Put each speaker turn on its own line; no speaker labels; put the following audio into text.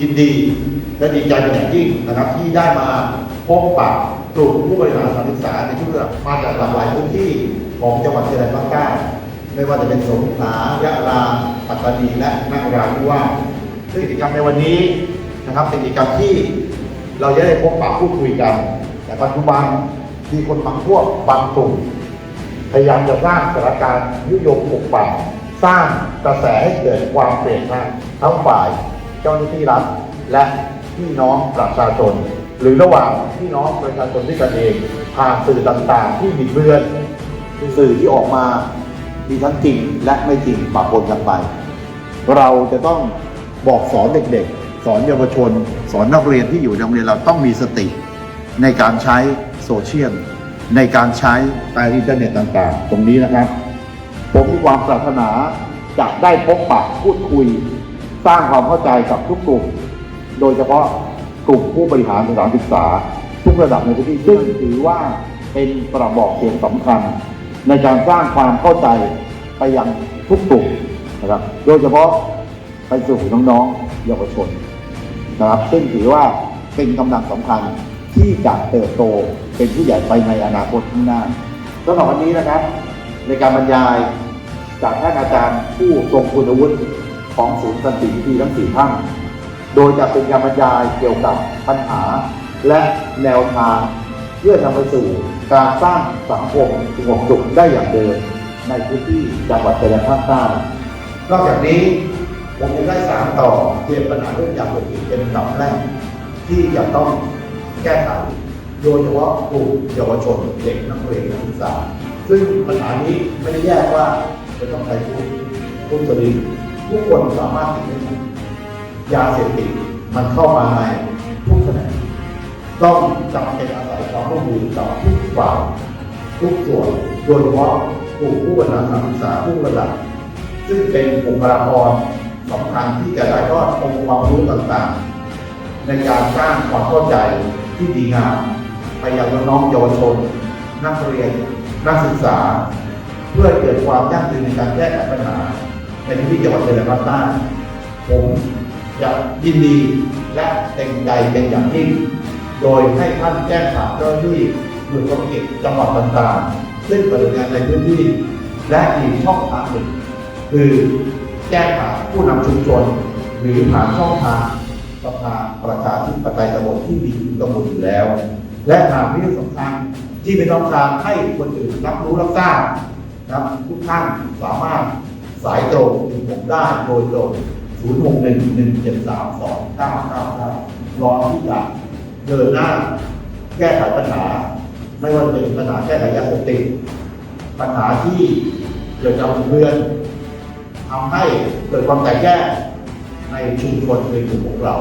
ยินดีและดีใจเป็นอย่างยิ่งนะครับที่ได้มาพบปะกลุ่มผู้บริหารสถานศึกษาในทุกระดับมาจากหลากหลายพื้นที่ของจังหวัดเชียงรายภาคใต้ไม่ว่าจะเป็นสงขลายะลาปัตตานีและนราธิวาสซึ่งกิจกรรมในวันนี้นะครับเป็นกิจกรรมที่เราจะได้พบปะพูดคุยกัน แต่ปัจจุบันมีคนบางพวกบางกลุ่มพยายามจะสร้างสถานการณ์ยุยงปลุกปั่นสร้างกระแสให้เกิดความเปลี่ยนแปลงทั้งฝ่าย เจ้าหน้าที่รัฐ และพี่น้องประชาชน หรือระหว่างพี่น้องประชาชนด้วยกันเอง ผ่านสื่อต่างๆ ที่บิดเบือนสื่อที่ออกมามีทั้งจริงและไม่จริงปะปนกันไป เราจะต้องบอกสอนเด็กๆ สอนเยาวชน สอนนักเรียนที่อยู่ในโรงเรียนเราต้องมีสติ ในการใช้โซเชียลในการใช้ไปอินเทอร์เน็ตต่างๆ ตรงนี้นะครับ ผมมีความปรารถนาจะได้พบปะพูดคุย สร้างความเข้าใจกับทุกกลุ่ม โดยเฉพาะกลุ่มผู้บริหารสถานศึกษา ทุกระดับในพื้นที่ซึ่งถือว่าเป็นกระบอกเสียงสำคัญ ในการสร้างความเข้าใจไปยังทุกกลุ่มนะครับโดยเฉพาะไปสู่น้องๆเยาวชนนะครับซึ่งถือว่าเป็นกำลังสำคัญที่จะเติบโตเป็นผู้ใหญ่ไปในอนาคตข้างหน้าสำหรับวันนี้นะครับ ในการบรรยายจากท่านอาจารย์ผู้ทรงคุณวุฒิ ของศูนย์สันติวิธีทั้งสี่ท่านโดยจะเป็นการบรรยายเกี่ยวกับปัญหา และแนวทาง เพื่อนำไปสู่การสร้างสังคมสงบสุขได้อย่างเดิมในพื้นที่จังหวัดชายแดนภาคใต้นอกจากนี้ผมยังได้สารต่อเกี่ยวกับปัญหาเรื่องยาเสพติดเป็นลำดับแรกที่จะต้องแก้ไขโดยเฉพาะกลุ่มเยาวชนเด็กนักเรียนนักศึกษา ซึ่งปัญหานี้ไม่ได้แยกว่าจะต้องใช้ผู้ผู้สลิม ทุกคนสามารถติดได้ยาเสพติดมันเข้ามาในทุกแขนงต้องจำเป็นอาศัยความร่วมมือกับทุกฝ่ายทุกส่วนโดยเฉพาะกลุ่มผู้บริหารสถานศึกษาทุกระดับ ซึ่งเป็นบุคลากรสำคัญที่จะถ่ายทอดองค์ความรู้ต่างๆ ในการสร้างความเข้าใจที่ดีงามไปยังน้องเยาวชน นักเรียน นักศึกษา เพื่อเกิดความยั่งยืนในการแก้ไขปัญหา ในพื้นที่จังหวัดชายแดนภาคใต้ผมจะยินดีและเต็มใจเป็นอย่างยิ่ง โดยให้ท่านแจ้งข่าวเจ้าหน้าที่หน่วยธุรกิจจังหวัดต่างๆ ซึ่งปฏิบัติงานในพื้นที่ และอีกช่องทางหนึ่งคือแจ้งหาผู้นำชุมชน หรือผ่านช่องทางสภาประชาธิปไตยตำบลที่มีอยู่ตำบลอยู่แล้ว และหากมีเรื่องสำคัญที่เป็นต้องการให้คนอื่นรับรู้รับทราบนะครับทุกท่านสามารถ สายตรงถึงผมได้โดยตรง 0 6 1 1 7 3 2 9 9 9รอที่จะเดินหน้า แก้ไขปัญหา ไม่ว่าจะเป็นปัญหาแก้ไขยาเสพติดปัญหาที่เกิดจากเพื่อนทำให้เกิดความแตกแยกในชุมชนในกลุ่มของเรา